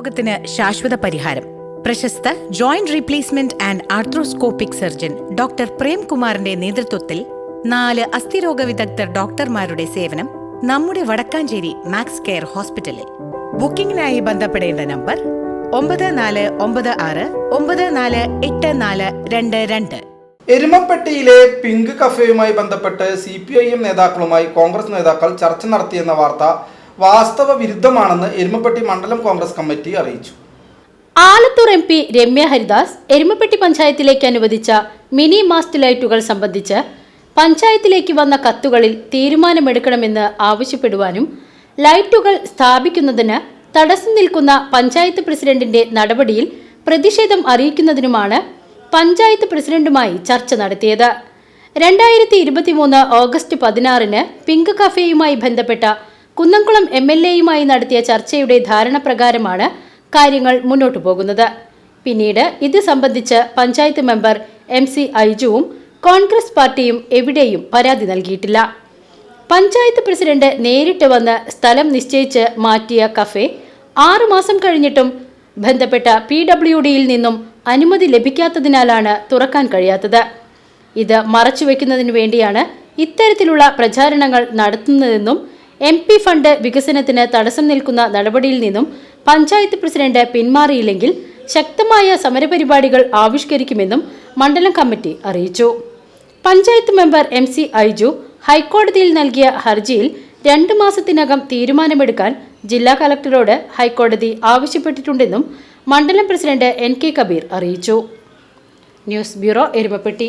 രോഗത്തിന് ശാശ്വത പരിഹാരം. പ്രശസ്ത joint replacement and arthroscopic surgeon doctor പ്രേംകുമാറിന്റെ നേതൃത്വത്തിൽ നാല് അസ്ഥിരോഗ വിദഗ്ധർ ഡോക്ടർമാരുടെ സേവനം നമ്മുടെ വടക്കാഞ്ചേരി മാക്സ് കെയർ ഹോസ്പിറ്റലിൽ. ബുക്കിംഗിനായി ബന്ധപ്പെടേണ്ട നമ്പർ ഒമ്പത് നാല് ഒമ്പത് ആറ് ഒമ്പത് നാല് എട്ട് നാല് രണ്ട് രണ്ട്. എരുമപ്പെട്ടിയിലെ പിങ്ക് കഫേയുമായി ബന്ധപ്പെട്ട് സി പി ഐ എം നേതാക്കളുമായി കോൺഗ്രസ് നേതാക്കൾ ചർച്ച നടത്തിയെന്ന വാർത്ത വാസ്തവ വിരുദ്ധമാണെന്ന് എരുമപ്പെട്ടി മണ്ഡലം കോൺഗ്രസ് കമ്മിറ്റി അറിയിച്ചു. ആലത്തൂർ എം പി രമ്യ ഹരിദാസ് എരുമപ്പെട്ടി പഞ്ചായത്തിലേക്ക് അനുവദിച്ച മിനി മാസ്റ്റ് ലൈറ്റുകൾ സംബന്ധിച്ച് പഞ്ചായത്തിലേക്ക് വന്ന കത്തുകളിൽ തീരുമാനമെടുക്കണമെന്ന് ആവശ്യപ്പെടുവാനും ലൈറ്റുകൾ സ്ഥാപിക്കുന്നതിന് തടസ്സം നിൽക്കുന്ന പഞ്ചായത്ത് പ്രസിഡന്റിന്റെ നടപടിയിൽ പ്രതിഷേധം അറിയിക്കുന്നതിനുമാണ് പഞ്ചായത്ത് പ്രസിഡന്റുമായി ചർച്ച നടത്തിയത്. രണ്ടായിരത്തി ഇരുപത്തിമൂന്ന് ഓഗസ്റ്റ് പതിനാറിന് പിങ്ക് കഫേയുമായി ബന്ധപ്പെട്ട കുന്നംകുളം എം എൽ എയുമായി നടത്തിയ ചർച്ചയുടെ ധാരണപ്രകാരമാണ് കാര്യങ്ങൾ മുന്നോട്ടു പോകുന്നത്. പിന്നീട് ഇത് സംബന്ധിച്ച് പഞ്ചായത്ത് മെമ്പർ എം സി ഐജുവും കോൺഗ്രസ് പാർട്ടിയും എവിടെയും പരാതി നൽകിയിട്ടില്ല. പഞ്ചായത്ത് പ്രസിഡന്റ് നേരിട്ട് വന്ന് സ്ഥലം നിശ്ചയിച്ച് മാറ്റിയ കഫേ ആറുമാസം കഴിഞ്ഞിട്ടും ബന്ധപ്പെട്ട പി ഡബ്ല്യു ഡിയിൽ നിന്നും അനുമതി ലഭിക്കാത്തതിനാലാണ് തുറക്കാൻ കഴിയാത്തത്. ഇത് മറച്ചുവെക്കുന്നതിനു വേണ്ടിയാണ് ഇത്തരത്തിലുള്ള പ്രചാരണങ്ങൾ നടത്തുന്നതെന്നും എം പി ഫണ്ട് വികസനത്തിന് തടസ്സം നിൽക്കുന്ന നടപടിയിൽ നിന്നും പഞ്ചായത്ത് പ്രസിഡന്റ് പിന്മാറിയില്ലെങ്കിൽ ശക്തമായ സമരപരിപാടികൾ ആവിഷ്കരിക്കുമെന്നും മണ്ഡലം കമ്മിറ്റി അറിയിച്ചു. Panchayat member M C Aiju ഹൈക്കോടതിയിൽ നൽകിയ ഹർജിയിൽ രണ്ടു മാസത്തിനകം തീരുമാനമെടുക്കാൻ ജില്ലാ കലക്ടറോട് ഹൈക്കോടതി ആവശ്യപ്പെട്ടിട്ടുണ്ടെന്നും മണ്ഡലം പ്രസിഡന്റ് എൻ കെ കബീർ അറിയിച്ചു. News bureau Erumappetty.